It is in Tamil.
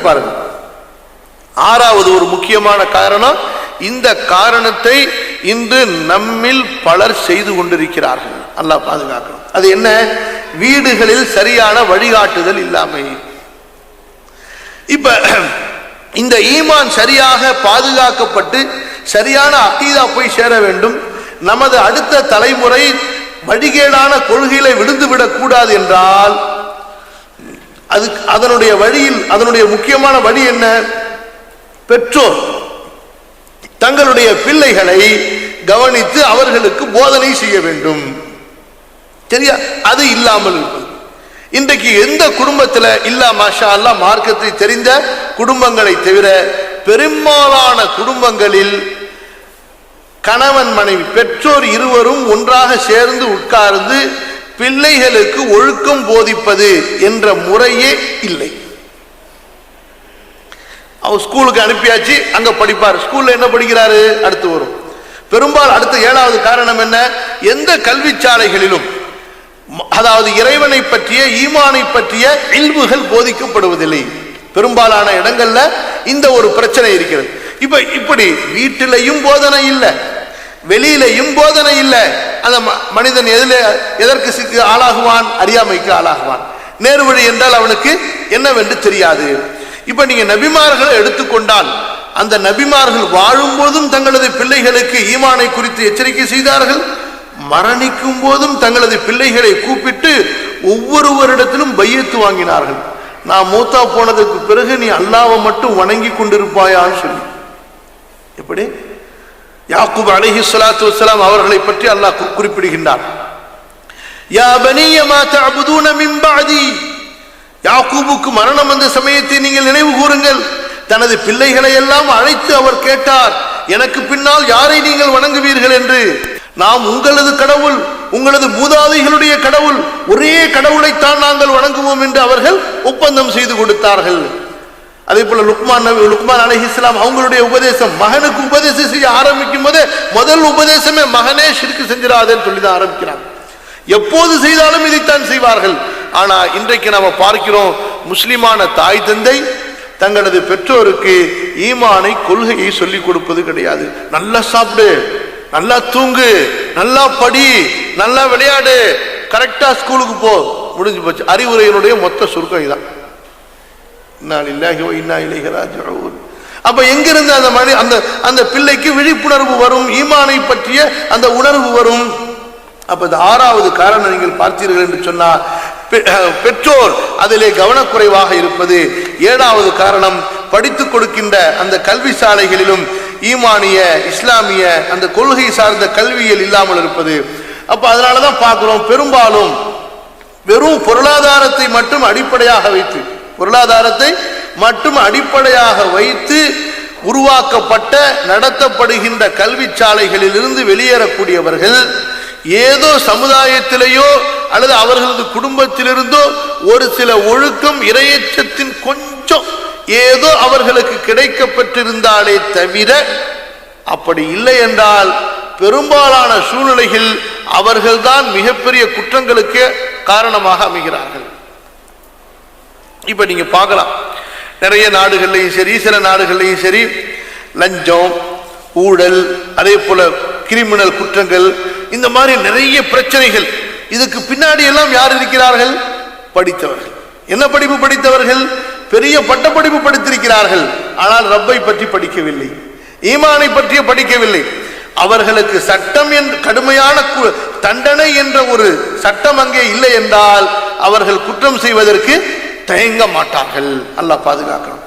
பாருங்க. ஆறாவது ஒரு முக்கியமான காரணம் இந்த காரணத்தை இன்று நம்மில் பலர் செய்து கொண்டிருக்கிறார்கள். அல்லாஹ் பாதுகாக்கணும். அது என்ன? வீடுகளில் சரியான வழிகாட்டுதல் இல்லாமை. இப்ப இந்த ஈமான் சரியாக பாதுகாக்கப்பட்டு சரியான அக்கீதா போய் சேர வேண்டும். நமது அடுத்த தலைமுறை வழிகேடான கொள்கையில விழுந்து விடக்கூடாது என்றால் அது அதனுடைய வழியில் அதனுடைய முக்கியமான வழி என்ன? பெற்றோர். தங்களுடைய பிள்ளைகளை கவனித்து அவர்களுக்கு போதனை செய்ய வேண்டும். சரியா? அது இல்லாமல் இருப்பது. இன்றைக்கு எந்த குடும்பத்தில் இல்லா மாஷா அல்லா மார்க்கத்தை தெரிந்த குடும்பங்களை தவிர பெரும்பாலான குடும்பங்களில் கணவன் மனைவி பெற்றோர் இருவரும் ஒன்றாக சேர்ந்து உட்கார்ந்து பிள்ளைகளுக்கு ஒழுக்கம் போதிப்பது என்ற முறையே இல்லை. அவர் ஸ்கூலுக்கு அனுப்பியாச்சு அங்க படிப்பார். ஸ்கூல்ல என்ன படிக்கிறாரு? அடுத்து வரும். பெரும்பாலும் அடுத்த ஏழாவது காரணம் என்ன? எந்த கல்விச்சாலைகளிலும் அதாவது இறைவனை பற்றிய ஈமானை பற்றிய இல்வுகள் போதிக்கப்படுவதில்லை. பெரும்பாலான இடங்கள்ல இந்த ஒரு பிரச்சனை இருக்கிறது. இப்ப இப்படி வீட்டிலையும் போதனை இல்லை. வெளியிலையும் போதனை இல்லை. அந்த ம- மனிதன் எதில் எதற்கு சிக்கு ஆளாகுவான்? அறியாமைக்கு ஆளாகுவான். நேரு வழி என்றால் அவனுக்கு என்னவென்று தெரியாது. இப்போ நீங்க நபிமார்களை எடுத்துக்கொண்டால் அந்த நபிமார்கள் வாழும்போதும் தங்களது பிள்ளைகளுக்கு ஈமானை குறித்து எச்சரிக்கை செய்தார்கள். மரணிக்கும் போதும் தங்களது பிள்ளைகளை கூப்பிட்டு ஒவ்வொருவரிடத்திலும் பையத்து வாங்கினார்கள். நான் மூத்தா போனதுக்கு பிறகு நீ அல்லாவை மட்டும் வணங்கி கொண்டிருப்பாயான்னு சொல்லி. எப்படி? யாக்கூப் அலஹி சலாத்து வலாம் அவர்களை பற்றி அல்லாஹ் குறிப்பிடுகின்றார். யாக்கூபுக்கு மரணம் வந்த சமயத்தை நீங்கள் நினைவு கூறுங்கள். தனது பிள்ளைகளை எல்லாம் அழைத்து அவர் கேட்டார். எனக்கு பின்னால் யாரை நீங்கள் வணங்குவீர்கள் என்று. நாம் உங்களது கடவுள் உங்களது மூதாதைகளுடைய கடவுள் ஒரே கடவுளைத்தான் நாங்கள் வணங்குவோம் என்று அவர்கள் ஒப்பந்தம் செய்து கொடுத்தார்கள். அதே போல லுக்மான் நபி லுக்மான் அலைஹி இஸ்லாம் அவங்களுடைய உபதேசம் மகனுக்கு உபதேசம் செய்ய ஆரம்பிக்கும் போதே முதல் உபதேசமே மகனே ஷிர்கு செஞ்சிடாதேன்னு சொல்லி தான் ஆரம்பிக்கிறாங்க. எப்போது செய்தாலும் இதைத்தான் செய்வார்கள். ஆனா இன்றைக்கு நாம பார்க்கிறோம் முஸ்லிமான தாய் தந்தை தங்களது பெற்றோருக்கு ஈமானை கொள்கையை சொல்லிக் கொடுப்பது கிடையாது. நல்லா சாப்பிடு நல்லா தூங்கு நல்லா படி நல்லா விளையாடு கரெக்டா ஸ்கூலுக்கு போ. முடிஞ்சு போச்சு. அறிவுரையினுடைய மொத்த சுருக்கம் இதான் அப்ப எங்கிருந்து அந்த மனி அந்த அந்த பிள்ளைக்கு விழிப்புணர்வு வரும் ஈமானை பற்றிய அந்த உணர்வு வரும்? அப்ப இந்த ஆறாவது காரணம் நீங்கள் பார்த்தீர்கள் என்று சொன்னால் பெ- பெற்றோர் அதிலே கவனக்குறைவாக இருப்பது. ஏழாவது காரணம் படித்துக் கொடுக்கின்ற அந்த கல்வி சாலைகளிலும் ஈமானிய இஸ்லாமிய அந்த கொள்கை சார்ந்த கல்வியல் இல்லாமல் இருப்பது. அப்ப அதனாலதான் பார்க்கிறோம் பெரும்பாலும் வெறும் பொருளாதாரத்தை மட்டும் அடிப்படையாக வைத்து பொருளாதாரத்தை மட்டும் அடிப்படையாக வைத்து உருவாக்கப்பட்ட நடத்தப்படுகின்ற கல்வி சாலைகளிலிருந்து வெளியேறக்கூடியவர்கள் ஏதோ சமுதாயத்திலேயோ அல்லது அவர்களது குடும்பத்திலிருந்தோ ஒரு சில ஒழுக்கம் இரையச்சத்தின் கொஞ்சம் ஏதோ அவர்களுக்கு கிடைக்கப்பட்டிருந்தாலே தவிர அப்படி இல்லை என்றால் பெரும்பாலான சூழ்நிலைகள் அவர்கள்தான் மிகப்பெரிய குற்றங்களுக்கு காரணமாக அமைகிறார்கள். இப்போ நீங்க பார்க்கலாம். நிறைய நாடுகள்லையும் சரி சில நாடுகள்லையும் சரி லஞ்சம் ஊழல் அதே போல கிரிமினல் குற்றங்கள் இந்த மாதிரி நிறைய பிரச்சனைகள். இதுக்கு பின்னாடி எல்லாம் யார் இருக்கிறார்கள்? படித்தவர்கள். என்ன படிப்பு படித்தவர்கள்? பெரிய பட்டப்படிப்பு படித்திருக்கிறார்கள். ஆனால் ரப்பை பற்றி படிக்கவில்லை. ஈமானை பற்றிய படிக்கவில்லை. அவர்களுக்கு சட்டம் என்று கடுமையான கு- தண்டனை என்ற ஒரு சட்டம் அங்கே இல்லை என்றால் அவர்கள் குற்றம் செய்வதற்கு தயங்க மாட்டார்கள். அல்லாஹ் பாதுகாக்கணும்.